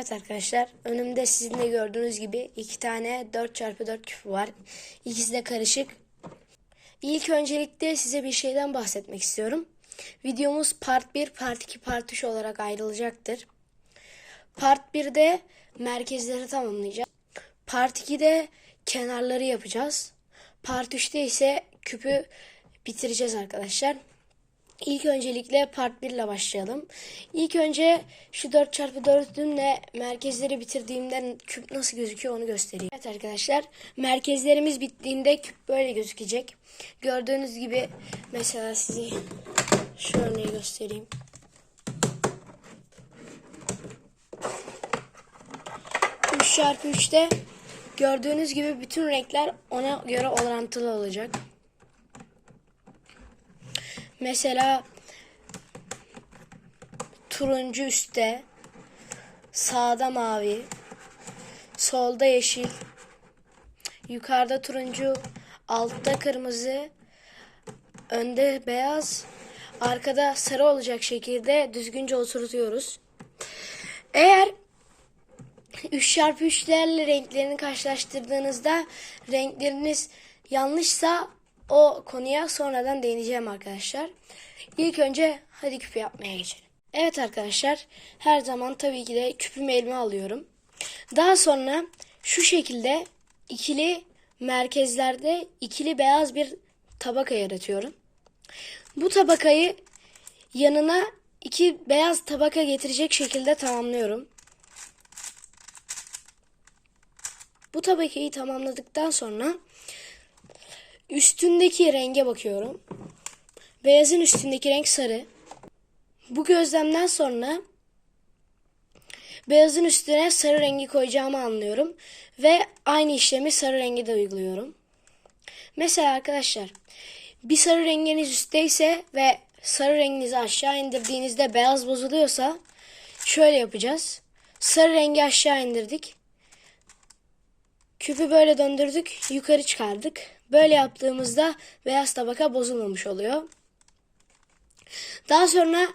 Evet arkadaşlar önümde sizin de gördüğünüz gibi iki tane 4x4 küpü var. İkisi de karışık. İlk öncelikle size bir şeyden bahsetmek istiyorum. Videomuz part 1, part 2, part 3 olarak ayrılacaktır. Part 1'de merkezleri tamamlayacağız. Part 2'de kenarları yapacağız. Part 3'te ise küpü bitireceğiz arkadaşlar. İlk öncelikle part 1 ile başlayalım. İlk önce şu 4x4'ünle merkezleri bitirdiğimde küp nasıl gözüküyor onu göstereyim. Evet arkadaşlar merkezlerimiz bittiğinde küp böyle gözükecek. Gördüğünüz gibi mesela size şu örneği göstereyim. Üç çarpı 3'te gördüğünüz gibi bütün renkler ona göre orantılı olacak. Mesela turuncu üstte, sağda mavi, solda yeşil, yukarıda turuncu, altta kırmızı, önde beyaz, arkada sarı olacak şekilde düzgünce oturtuyoruz. Eğer 3 çarpı 3'lerle renklerini karşılaştırdığınızda renkleriniz yanlışsa o konuya sonradan değineceğim arkadaşlar. İlk önce hadi küpü yapmaya geçelim. Evet arkadaşlar her zaman tabii ki de küpümü elime alıyorum. Daha sonra şu şekilde ikili merkezlerde ikili beyaz bir tabaka yaratıyorum. Bu tabakayı yanına iki beyaz tabaka getirecek şekilde tamamlıyorum. Bu tabakayı tamamladıktan sonra üstündeki renge bakıyorum. Beyazın üstündeki renk sarı. Bu gözlemden sonra beyazın üstüne sarı rengi koyacağımı anlıyorum ve aynı işlemi sarı rengi de uyguluyorum. Mesela arkadaşlar bir sarı renginiz üstteyse ve sarı renginizi aşağı indirdiğinizde beyaz bozuluyorsa şöyle yapacağız. Sarı rengi aşağı indirdik. Küpü böyle döndürdük, yukarı çıkardık. Böyle yaptığımızda beyaz tabaka bozulmamış oluyor. Daha sonra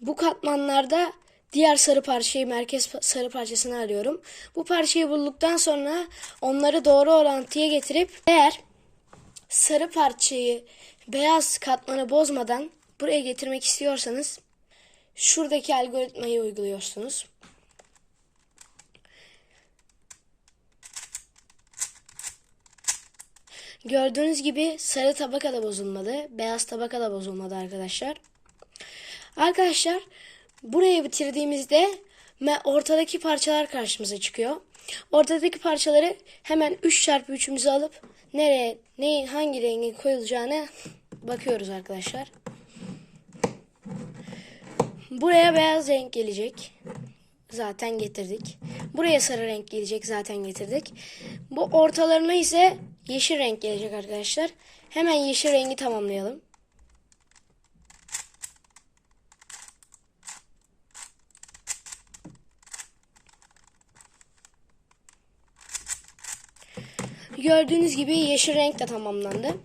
bu katmanlarda diğer sarı parçayı, merkez sarı parçasını arıyorum. Bu parçayı bulduktan sonra onları doğru orantıya getirip eğer sarı parçayı beyaz katmanı bozmadan buraya getirmek istiyorsanız şuradaki algoritmayı uyguluyorsunuz. Gördüğünüz gibi sarı tabaka da bozulmadı. Beyaz tabaka da bozulmadı arkadaşlar. Arkadaşlar burayı bitirdiğimizde ortadaki parçalar karşımıza çıkıyor. Ortadaki parçaları hemen 3 çarpı 3'ümüzü alıp nereye, neyin hangi rengin koyulacağını bakıyoruz arkadaşlar. Buraya beyaz renk gelecek. Zaten getirdik. Buraya sarı renk gelecek. Zaten getirdik. Bu ortalarına ise yeşil renk gelecek arkadaşlar. Hemen yeşil rengi tamamlayalım. Gördüğünüz gibi yeşil renk de tamamlandı.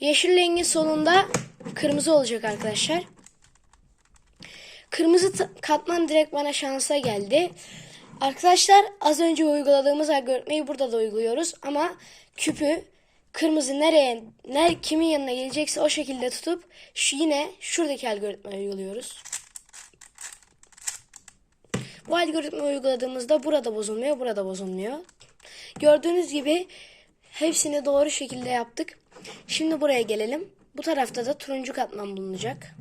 Yeşil rengin sonunda kırmızı olacak arkadaşlar. Kırmızı katman direkt bana şansa geldi. Arkadaşlar az önce uyguladığımız algoritmayı burada da uyguluyoruz ama küpü kırmızı nereye ne kimin yanına gelecekse o şekilde tutup şu yine şuradaki algoritmayı uyguluyoruz. Bu algoritmayı uyguladığımızda burada bozulmuyor, burada bozulmuyor. Gördüğünüz gibi hepsini doğru şekilde yaptık. Şimdi buraya gelelim. Bu tarafta da turuncu katman bulunacak.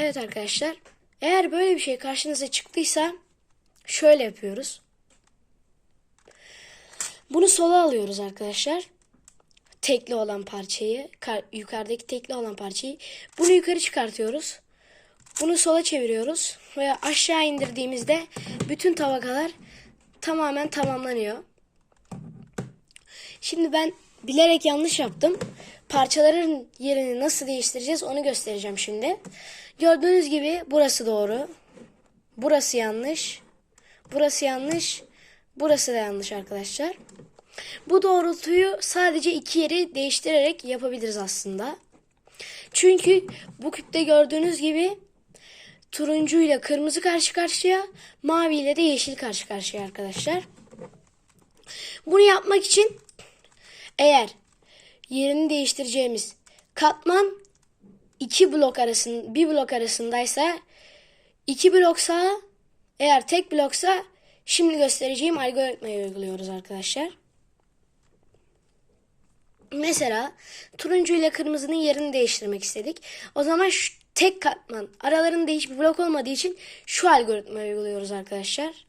Evet arkadaşlar. Eğer böyle bir şey karşınıza çıktıysa şöyle yapıyoruz. Bunu sola alıyoruz arkadaşlar. Tekli olan parçayı, yukarıdaki tekli olan parçayı. Bunu yukarı çıkartıyoruz. Bunu sola çeviriyoruz ve aşağı indirdiğimizde bütün tabakalar tamamen tamamlanıyor. Şimdi ben bilerek yanlış yaptım. Parçaların yerini nasıl değiştireceğiz onu göstereceğim şimdi. Gördüğünüz gibi burası doğru. Burası yanlış. Burası yanlış. Burası da yanlış arkadaşlar. Bu doğrultuyu sadece iki yeri değiştirerek yapabiliriz aslında. Çünkü bu küpte gördüğünüz gibi turuncu ile kırmızı karşı karşıya, mavi ile de yeşil karşı karşıya arkadaşlar. Bunu yapmak için eğer yerini değiştireceğimiz katman iki blok arasında bir blok arasındaysa iki bloksa eğer tek bloksa şimdi göstereceğim algoritmayı uyguluyoruz arkadaşlar. Mesela turuncu ile kırmızının yerini değiştirmek istedik. O zaman şu tek katman aralarında hiçbir blok olmadığı için şu algoritmayı uyguluyoruz arkadaşlar.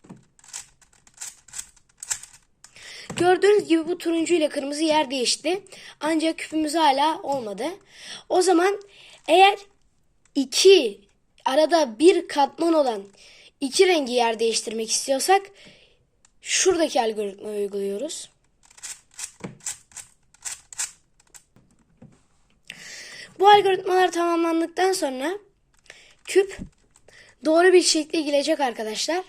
Gördüğünüz gibi bu turuncu ile kırmızı yer değişti. Ancak küpümüz hala olmadı. O zaman eğer iki arada bir katman olan iki rengi yer değiştirmek istiyorsak şuradaki algoritmayı uyguluyoruz. Bu algoritmalar tamamlandıktan sonra küp doğru bir şekilde gelecek arkadaşlar.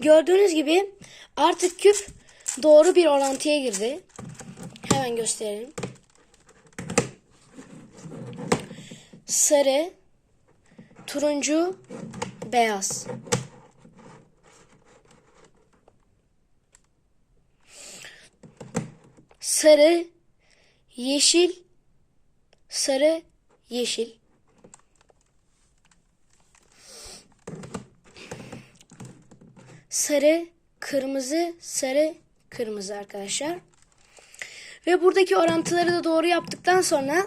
Gördüğünüz gibi artık küp doğru bir orantıya girdi. Hemen gösterelim. Sarı, turuncu, beyaz. Sarı, yeşil, sarı, yeşil. sarı, kırmızı, sarı, kırmızı arkadaşlar. Ve buradaki orantıları da doğru yaptıktan sonra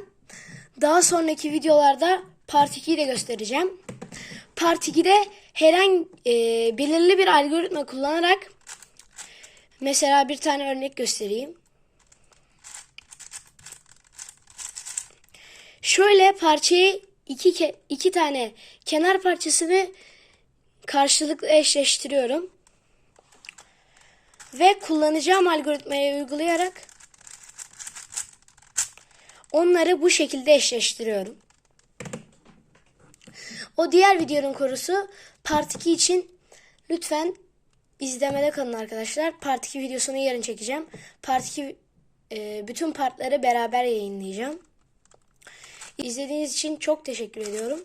daha sonraki videolarda Part 2'yi de göstereceğim. Part 2'de herhangi e, belirli bir algoritma kullanarak mesela bir tane örnek göstereyim. Şöyle parçayı iki, iki tane kenar parçasını karşılıklı eşleştiriyorum. Ve kullanacağım algoritmayı uygulayarak onları bu şekilde eşleştiriyorum. O diğer videonun konusu Part 2 için lütfen izlemede kalın arkadaşlar. Part 2 videosunu yarın çekeceğim. Part 2 e, bütün partları beraber yayınlayacağım. İzlediğiniz için çok teşekkür ediyorum.